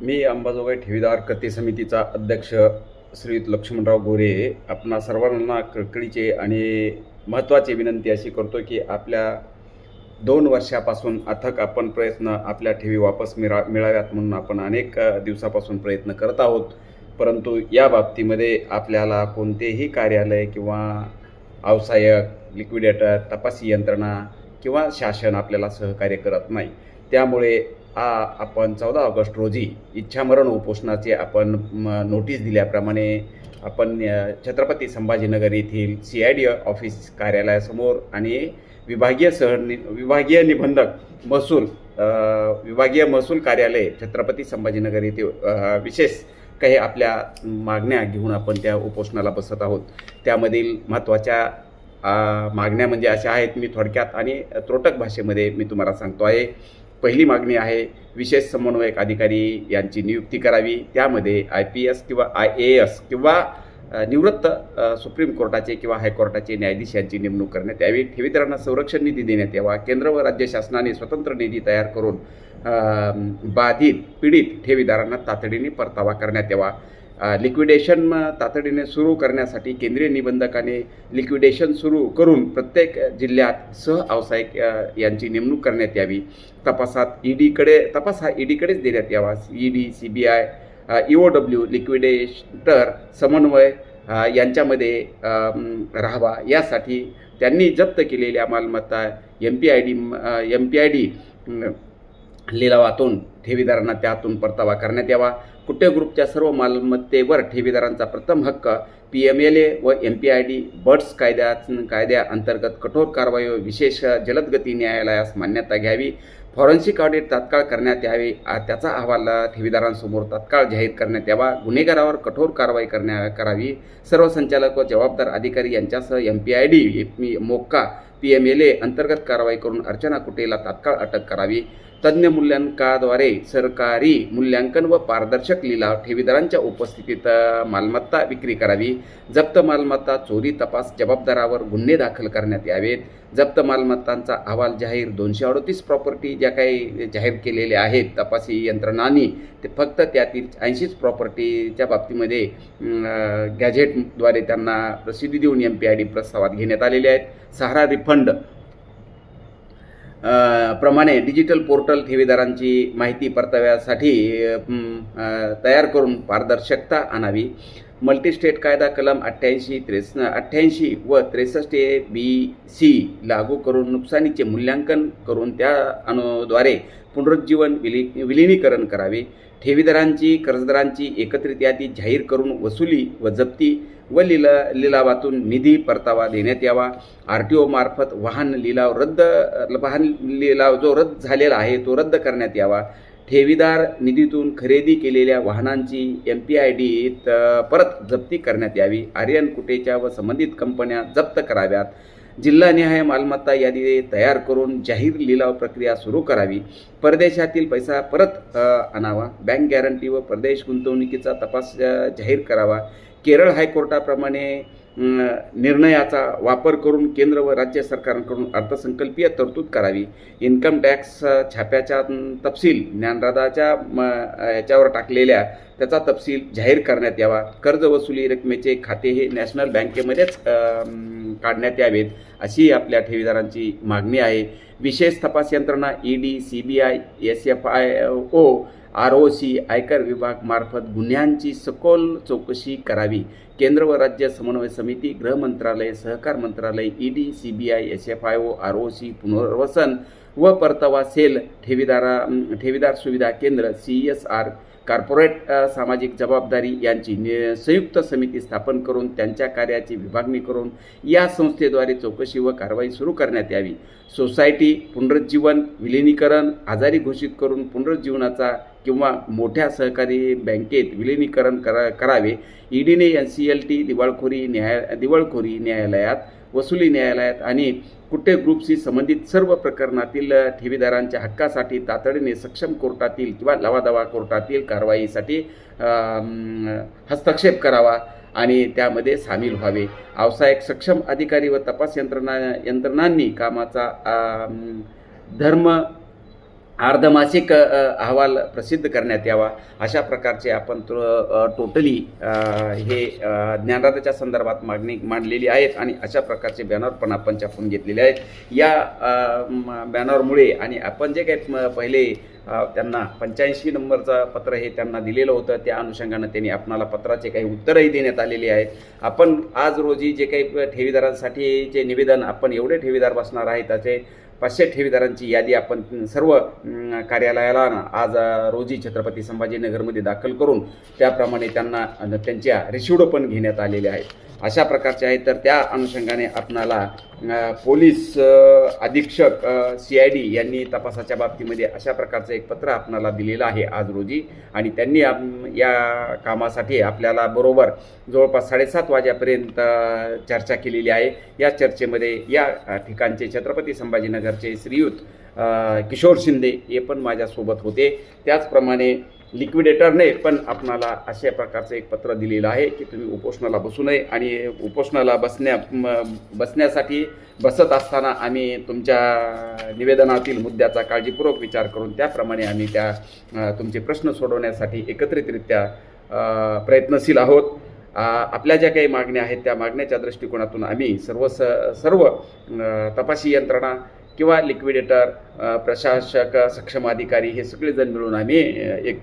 मी अंबाजोगाई ठेवीदार कथे समितीचा अध्यक्ष श्रीयुत लक्ष्मणराव गोरे आपणा सर्वांना कळकळीचे आणि महत्त्वाची विनंती अशी करतो की आपल्या दोन वर्षापासून अथक आपण प्रयत्न आपल्या ठेवी वापस मिळा मिळाव्यात म्हणून आपण अनेक दिवसापासून प्रयत्न करत आहोत. परंतु या बाबतीमध्ये आपल्याला कोणतेही कार्यालय किंवा व्यावसायिक लिक्विडेटर तपासी यंत्रणा किंवा शासन आपल्याला सहकार्य करत नाही. त्यामुळे हा आपण चौदा ऑगस्ट रोजी इच्छामरण उपोषणाचे आपण म, नोटीस दिल्याप्रमाणे आपण छत्रपती संभाजीनगर येथील सी आय डी ऑफिस कार्यालयासमोर आणि विभागीय सह विभागीय निबंधक महसूल विभागीय महसूल कार्यालय छत्रपती संभाजीनगर येथे विशेष काही आपल्या मागण्या घेऊन आपण त्या उपोषणाला बसत आहोत. त्यामधील महत्त्वाच्या मागण्या म्हणजे अशा आहेत मी थोडक्यात आणि त्रोटक भाषेमध्ये मी तुम्हाला सांगतो आहे. पहिली मागणी आहे विशेष समन्वयक अधिकारी यांची नियुक्ती करावी. त्यामध्ये आय पी एस किंवा आय ए एस किंवा निवृत्त सुप्रीम कोर्टाचे किंवा हायकोर्टाचे न्यायाधीश यांची नेमणूक करण्यात यावी. ठेवीदारांना संरक्षण निधी देण्यात यावा. केंद्र व राज्य शासनाने स्वतंत्र निधी तयार करून बाधित पीडित ठेवीदारांना तातडीने परतावा करण्यात यावा. लिक्विडेशन तातडीने सुरू करण्यासाठी केंद्रीय निबंधकाने लिक्विडेशन सुरू करून प्रत्येक जिल्ह्यात सह व्यावसायिक यांची नेमणूक करण्यात यावी. तपासात ईडीकडे तपास हा ईडीकडेच देण्यात यावा. ED C B I E O W liquidator समन्वय यांच्यामध्ये राहावा. यासाठी त्यांनी जप्त केलेल्या मालमत्ता M P I D M P I D लिलावातून ठेवीदारांना त्यातून परतावा करण्यात यावा. कुट्टे ग्रुपच्या सर्व मालमत्तेवर ठेवीदारांचा प्रथम हक्क पी एम एल ए व M P I D BUDS कायद्या कायद्याअंतर्गत कठोर कारवाई व विशेष जलदगती न्यायालयास मान्यता घ्यावी. फॉरेन्सिक ऑडिट तात्काळ करण्यात यावे. आ- त्याचा अहवाल ठेवीदारांसमोर तात्काळ जाहीर करण्यात यावा. गुन्हेगारावर कठोर कारवाई करण्या करावी. सर्व संचालक व जबाबदार अधिकारी यांच्यासह M P I D MCOCA P M L A अंतर्गत कारवाई करून अर्चना कुटेला तात्काळ अटक करावी. तज्ज्ञ मूल्यांकाद्वारे सरकारी मूल्यांकन व पारदर्शक लिलाव ठेवीदारांच्या उपस्थितीत मालमत्ता विक्री करावी. जप्त मालमत्ता चोरी तपास जबाबदारावर गुन्हे दाखल करण्यात यावेत. जप्त मालमत्तांचा अहवाल जाहीर दोनशे अडतीस प्रॉपर्टी ज्या काही जाहीर केलेल्या आहेत तपासी यंत्रणांनी ते फक्त त्यातील ऐंशीच प्रॉपर्टीच्या बाबतीमध्ये गॅझेटद्वारे त्यांना प्रसिद्धी देऊन एम पी आय डी प्रस्तावात घेण्यात आलेले आहेत. सहारा रिफंड प्रमाणे डिजिटल पोर्टल ठेवीदारांची माहिती परताव्यासाठी तयार करून पारदर्शकता आणावी. मल्टीस्टेट कायदा कलम अठ्ठ्याऐंशी त्रेस अठ्ठ्याऐंशी व त्रेसष्ट ए बी सी लागू करून नुकसानीचे मूल्यांकन करून त्या अनुद्वारे पुनरुज्जीवन विली विलिनीकरण करावे. ठेवीदारांची कर्जदारांची एकत्रित यादी जाहीर करून वसुली व जप्ती व लिला लिलावातून निधी परतावा देण्यात यावा. आर टी ओमार्फत वाहन लिलाव रद्द वाहन लिलाव जो रद्द झालेला आहे तो रद्द करण्यात यावा. ठेवीदार निधीतून खरेदी केलेल्या वाहनांची एम पी आय डीत परत जप्ती करण्यात यावी. आर्यन कुटेच्या व संबंधित कंपन्या जप्त कराव्यात. जिल्हानिहाय मालमत्ता यादी तयार करून जाहीर लिलाव प्रक्रिया सुरू करावी. परदेशातील पैसा परत आणावा. बँक गॅरंटी व परदेश गुंतवणुकीचा तपास जाहीर करावा. केरळ हायकोर्टाप्रमाणे निर्णयाचा वापर करून केंद्र व राज्य सरकारांकडून अर्थसंकल्पीय तरतूद करावी. इन्कम टॅक्स छाप्याच्या छाप्याचा तपशील ज्ञानदादाच्या म, याच्यावर टाकलेल्या त्याचा तपशील जाहीर करण्यात यावा. कर्ज वसुली रकमेचे खाते हे नॅशनल बँकेमध्येच काढण्यात यावेत अशी आपल्या ठेवीदारांची मागणी आहे. विशेष तपास यंत्रणा E D C B I S F I O R O C आयकर विभागमार्फत गुन्ह्यांची सखोल चौकशी करावी. केंद्र व राज्य समन्वय समिती गृह मंत्रालय सहकार मंत्रालय E D C B I S F I O R O C पुनर्वसन व परतावा सेल ठेवीदारा ठेवीदार सुविधा केंद्र सी एस आर कॉर्पोरेट सामाजिक जबाबदारी यांची नि संयुक्त समिती स्थापन करून त्यांच्या कार्याची विभागणी करून या संस्थेद्वारे चौकशी व कारवाई सुरू करण्यात यावी. सोसायटी पुनरुज्जीवन विलिनीकरण आजारी घोषित करून पुनरुज्जीवनाचा किंवा मोठ्या सहकारी बँकेत विलिनीकरण करा करावे. ईडीने एन सी एल टी दिवाळखोरी न्याय दिवाळखोरी न्यायालयात वसुली न्यायालयात आणि कुठे ग्रुपशी संबंधित सर्व प्रकरणातील ठेवीदारांच्या हक्कासाठी तातडीने सक्षम कोर्टातील किंवा लवादवा कोर्टातील कारवाईसाठी हस्तक्षेप करावा आणि त्यामध्ये सामील व्हावे. व्यावसायिक सक्षम अधिकारी व तपास यंत्रणा यंत्रणांनी कामाचा धर्म अर्धमासिक अहवाल प्रसिद्ध करण्यात यावा. अशा प्रकारचे आपण टोटली हे अ, संदर्भात मागणी मांडलेली आहेत आणि अशा प्रकारचे बॅनर पण आपण छापून घेतलेले आहेत. या बॅनरमुळे आणि आपण जे काही म, पहिले त्यांना पंच्याऐंशी नंबरचं पत्र हे त्यांना दिलेलं होतं त्या अनुषंगानं त्यांनी आपणाला पत्राचे काही उत्तरही देण्यात आलेली आहेत. आपण आज रोजी जे काही ठेवीदारांसाठी जे निवेदन आपण एवढे ठेवीदार बसणार आहेत त्याचे पाचशे ठेवीदारांची यादी आपण सर्व कार्यालयाला आज रोजी छत्रपती संभाजीनगरमध्ये दाखल करून त्याप्रमाणे त्यांना त्यांच्या रिसिवडो पण घेण्यात आलेले आहेत. अशा प्रकारचे आहेत. तर त्या अनुषंगाने आपणाला पोलीस अधीक्षक सी आय डी यांनी तपासाच्या बाबतीमध्ये अशा प्रकारचं एक पत्र आपणाला दिलेलं आहे आज रोजी. आणि त्यांनी या कामासाठी आपल्याला बरोबर जवळपास साडेसात वाजेपर्यंत चर्चा केलेली आहे. या चर्चेमध्ये या ठिकाणचे छत्रपती संभाजीनगरचे श्रीयुत किशोर शिंदे हे पण माझ्यासोबत होते. त्याचप्रमाणे लिक्विडेटरने पण आपणाला अशा प्रकारचं एक पत्र दिलेलं आहे की तुम्ही उपोषणाला बसू नये आणि उपोषणाला बसण्या बसण्यासाठी बसत असताना आम्ही तुमच्या निवेदनातील मुद्द्याचा काळजीपूर्वक विचार करून त्याप्रमाणे आम्ही त्या तुमचे प्रश्न सोडवण्यासाठी एकत्रितरित्या प्रयत्नशील आहोत. आपल्या ज्या काही मागण्या आहेत त्या मागण्याच्या दृष्टिकोनातून आम्ही सर्व स सर्व तपाशी तपासी यंत्रणा किंवा लिक्विडेटर प्रशासक सक्षम अधिकारी हे सगळेजण मिळून आम्ही एक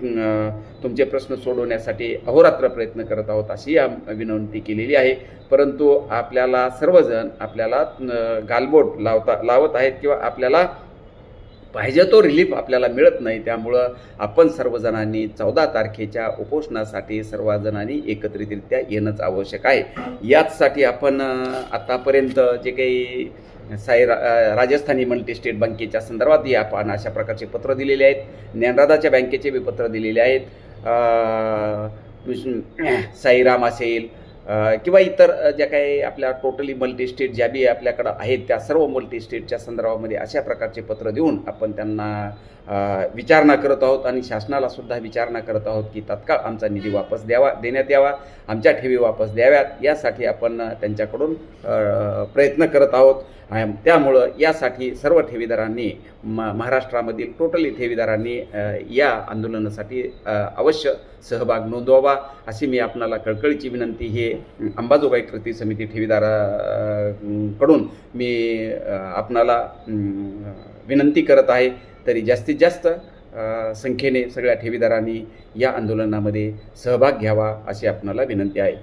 तुमचे प्रश्न सोडवण्यासाठी अहोरात्र प्रयत्न करत आहोत अशी आम विनंती केलेली आहे. परंतु आपल्याला सर्वजण आपल्याला गालबोट लावता लावत आहेत किंवा आपल्याला पाहिजे तो रिलीफ आपल्याला मिळत नाही. त्यामुळं आपण सर्वजणांनी चौदा तारखेच्या उपोषणासाठी सर्वजणांनी एकत्रितरित्या येणंच आवश्यक आहे. याचसाठी आपण आतापर्यंत जे काही साई रा राजस्थानी मल्टी स्टेट बँकेच्या संदर्भातही आपण अशा प्रकारचे पत्र दिलेले आहेत. ज्ञानराधाच्या बँकेचे बी पत्र दिलेले आहेत. साईराम असेल किंवा इतर ज्या काही आपल्या टोटली मल्टी स्टेट ज्या बी आपल्याकडं आहेत त्या सर्व मल्टी स्टेटच्या संदर्भामध्ये अशा प्रकारचे पत्र देऊन आपण त्यांना विचारणा करत आहोत आणि शासनाला सुद्धा विचारणा करत आहोत की तत्काळ आमचा निधी वापस द्यावा देण्यात यावा आमच्या ठेवी वापस द्याव्यात यासाठी आपण त्यांच्याकडून प्रयत्न करत आहोत. त्यामुळं यासाठी सर्व ठेवीदारांनी म महाराष्ट्रामधील टोटली ठेवीदारांनी या आंदोलनासाठी अवश्य सहभाग नोंदवावा अशी मी आपणाला कळकळीची विनंती हे अंबाजोगाई कृती समिती ठेवीदारा कडून मी आपणाला विनंती करत आहे. तरी जास्तीत जास्त संख्येने सगळ्या ठेवीदारांनी या आंदोलनामध्ये सहभाग घ्यावा अशी आपणाला विनंती आहे.